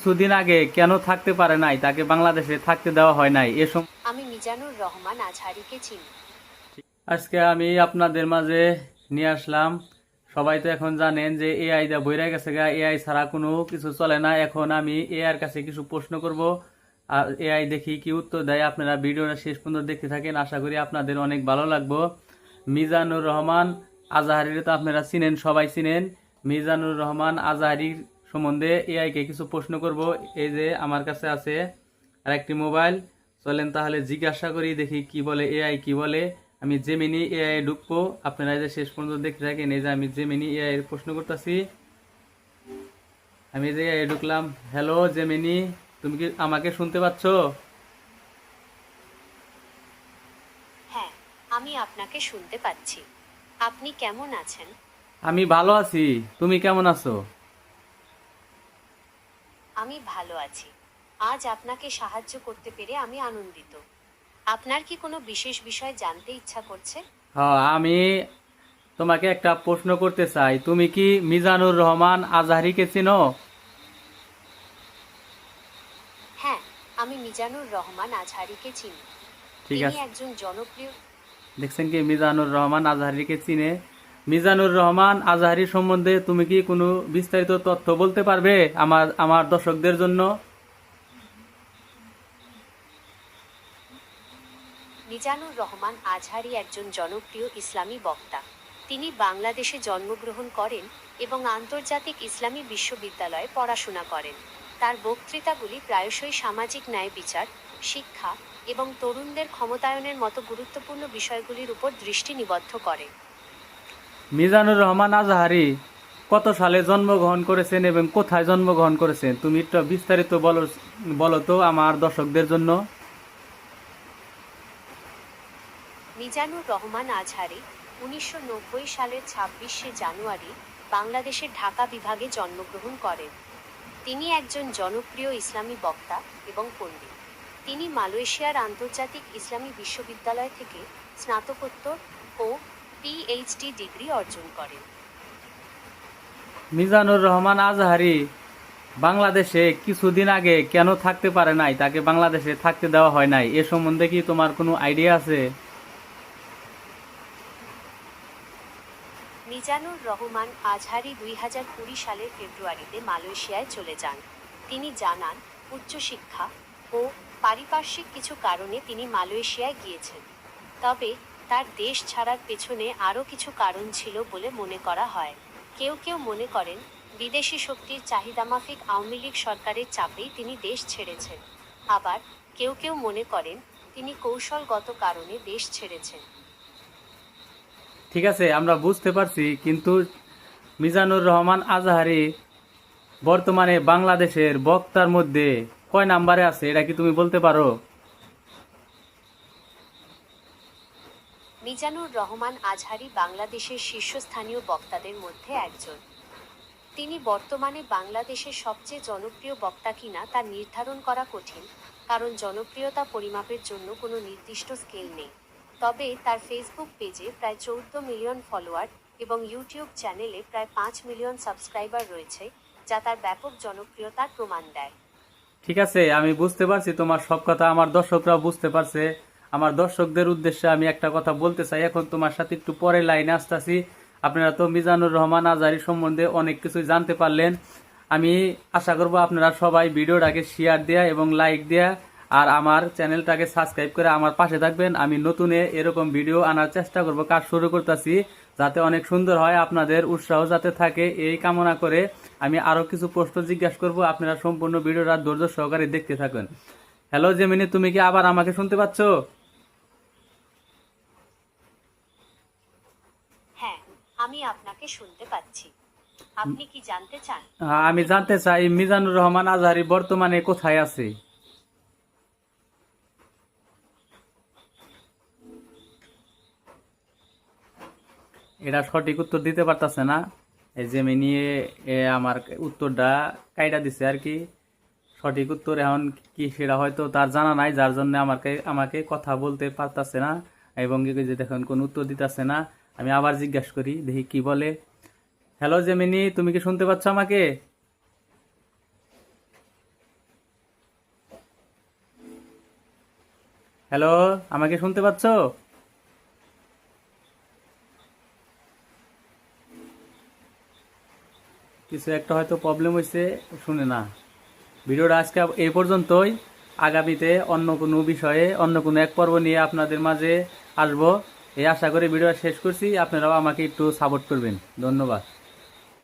কিছুদিন আগে কেন থাকতে পারে নাই? তাকে বাংলাদেশে থাকতে দেওয়া হয় নাই। এ সম- আমি মিজানুর রহমান আজহারিকে চিনি। আজকে আমি আপনাদের মাঝে নিয়ে আসলাম। সবাই তো এখন জানেন যে এআই দা বইরা গেছে গা। এআই ছাড়া কোনো কিছু চলে না। এখন আমি এআই এর কাছে কিছু প্রশ্ন করব। আর এআই দেখি কি উত্তর দেয়। আপনারা ভিডিওটা শেষ পর্যন্ত দেখতে থাকেন। আশা করি আপনাদের অনেক ভালো লাগবো। মিজানুর রহমান আজাহারির তো আপনারা চিনেন সবাই চিনেন। মিজানুর রহমান আজাহারির সম্বন্ধে এআই কে কিছু প্রশ্ন করব। এই যে আমার কাছে আছে আর একটি মোবাইল। চলেন তাহলে জিজ্ঞাসা করি দেখি কি বলে এআই কি বলে। আমি জেমিনি এআই ঢুকবো। আপনারা যে শেষ পর্যন্ত দেখতে থাকেন এই যে আমি জেমিনি এআই এর প্রশ্ন করতেছি। আমি যে এআই ঢুকলাম। হ্যালো জেমিনি তুমি কি আমাকে শুনতে পাচ্ছ? হ্যাঁ আমি আপনাকে শুনতে পাচ্ছি। আপনি কেমন আছেন? আমি ভালো আছি। তুমি কেমন আছো? আমি ভালো আছি। আজ আপনাকে সাহায্য করতে পেরে আমি আনন্দিত। আপনার কি কোনো বিশেষ বিষয় জানতে ইচ্ছা করছে? হ্যাঁ আমি তোমাকে একটা প্রশ্ন করতে চাই। তুমি কি মিজানুর রহমান আজহারিকে চিনো? হ্যাঁ আমি মিজানুর রহমান আজহারিকে চিনি। ঠিক তিনি আছে। একজন জনপ্রিয় দেখছেন কি? মিজানুর রহমান আজহারিকে চিনে। মিজানুর রহমান আজহারি সম্বন্ধে তুমি কি কোনো বিস্তারিত তথ্য বলতে পারবে আমার আমার দর্শকদের জন্য? মিজানুর রহমান আজহারি একজন জনপ্রিয় ইসলামী বক্তা। তিনি বাংলাদেশে জন্মগ্রহণ করেন এবং আন্তর্জাতিক ইসলামী বিশ্ববিদ্যালয়ে পড়াশোনা করেন। তার বক্তৃতাগুলি প্রায়শই সামাজিক ন্যায় বিচার, শিক্ষা এবং তরুণদের ক্ষমতায়নের মতো গুরুত্বপূর্ণ বিষয়গুলির উপর দৃষ্টি নিবদ্ধ করে। মিজানুর রহমান আজহারি কত সালে জন্মগ্রহণ করেছেন এবং কোথায় জন্মগ্রহণ করেছেন? তুমি একটু বিস্তারিত বলো বলো তো আমার দর্শকদের জন্য। মিজানুর রহমান আজহারি উনিশশো নব্বই সালের ছাব্বিশে জানুয়ারি বাংলাদেশের ঢাকা বিভাগে জন্মগ্রহণ করেন। তিনি একজন জনপ্রিয় ইসলামী বক্তা এবং পণ্ডিত। তিনি মালয়েশিয়ার আন্তর্জাতিক ইসলামী বিশ্ববিদ্যালয় থেকে স্নাতকোত্তর ও পিএইচডি ডিগ্রি অর্জন করেন। মিজানুর রহমান আজহারি বাংলাদেশে কিছুদিন আগে কেন থাকতে পারে নাই? তাকে বাংলাদেশে থাকতে দেওয়া হয় নাই। এ সম্বন্ধে কি তোমার কোনো আইডিয়া আছে? মিজানুর রহমান আজহারি দুই হাজার কুড়ি সালের ফেব্রুয়ারিতে মালয়েশিয়ায় চলে যান। তিনি জানান উচ্চশিক্ষা ও পারিপার্শ্বিক কিছু কারণে তিনি মালয়েশিয়ায় গিয়েছেন। তবে তার দেশ ছাড়ার পেছনে আরও কিছু কারণ ছিল বলে মনে করা হয়। কেউ কেউ মনে করেন, বিদেশি শক্তির চাহিদামাফিক আওয়ামী লীগ সরকারের চাপেই তিনি দেশ ছেড়েছেন। আবার কেউ কেউ মনে করেন, তিনি কৌশলগত কারণে দেশ ছেড়েছেন। ঠিক আছে, আমরা বুঝতে পারছি, কিন্তু মিজানুর রহমান আজহারি বর্তমানে বাংলাদেশের বক্তার মধ্যে কয় নাম্বারে আছে? এটা কি তুমি বলতে পারো? মিজানুর রহমান আজহারি বাংলাদেশের শীর্ষস্থানীয় বক্তাদের মধ্যে একজন। তিনি বর্তমানে বাংলাদেশের সবচেয়ে জনপ্রিয় বক্তা কিনা তা নির্ধারণ করা কঠিন, কারণ জনপ্রিয়তা পরিমাপের জন্য কোনো নির্দিষ্ট স্কেল নেই। তবে তার ফেসবুক পেজে প্রায় চৌদ্দ মিলিয়ন ফলোয়ার এবং ইউটিউব চ্যানেলে প্রায় পাঁচ মিলিয়ন সাবস্ক্রাইবার রয়েছে, যা তার ব্যাপক জনপ্রিয়তার প্রমাণ দেয়। ঠিক আছে, আমি বুঝতে পারছি তোমার সব কথা, আমার দর্শকরা বুঝতে পারছে। আমার দর্শকদের উদ্দেশ্যে আমি একটা কথা বলতে চাই। এখন তোমার সাথে একটু পরে লাইনে আসতেছি। আপনারা তো মিজানুর রহমান আজারি সম্বন্ধে অনেক কিছু জানতে পারলেন। আমি আশা করব আপনারা সবাই ভিডিওটাকে শেয়ার দেয়া এবং লাইক দেয়া আর আমার চ্যানেলটাকে সাবস্ক্রাইব করে আমার পাশে থাকবেন। আমি নতুনে এরকম ভিডিও আনার চেষ্টা করব, কাজ শুরু করতেছি যাতে অনেক সুন্দর হয়, আপনাদের উৎসাহ যাতে থাকে এই কামনা করে আমি আরও কিছু প্রশ্ন জিজ্ঞাসা করব। আপনারা সম্পূর্ণ ভিডিওটা ধৈর্য সহকারে দেখতে থাকেন। হ্যালো জেমিনি তুমি কি আবার আমাকে শুনতে পাচ্ছ হ্যাঁ আমি আপনাকে শুনতে পাচ্ছি। আপনি কি জানতে চান? আমি জানতে চাই, মিজানুর রহমান আজহারি বর্তমানে কোথায় আছে? এটা সঠিক উত্তর দিতে পারতাছে না। এই যে নিয়ে আমার উত্তরটা কাইটা দিছে আর কি। সঠিক উত্তর এখন কি সেটা হয়তো তার জানা নাই, যার জন্য আমাকে আমাকে কথা বলতে পারতাছে না। এবং যে দেখুন, কোন উত্তর দিতেছে না। আমি আবার জিজ্ঞাসা করি, দেখি কি বলে। হ্যালো জেমিনি তুমি কি শুনতে পাচ্ছ আমাকে? হ্যালো আমাকে শুনতে পাচ্ছ? কিছু একটা হয়তো প্রবলেম হয়েছে শুনে না। ভিডিওটা আজকে এই পর্যন্তই। আগামীতে অন্য কোনো বিষয়ে, অন্য কোনো এক পর্ব নিয়ে আপনাদের মাঝে আসব। এই আশা করি ভিডিও শেষ করছি। আপনারাও আমাকে একটু সাপোর্ট করবেন। ধন্যবাদ।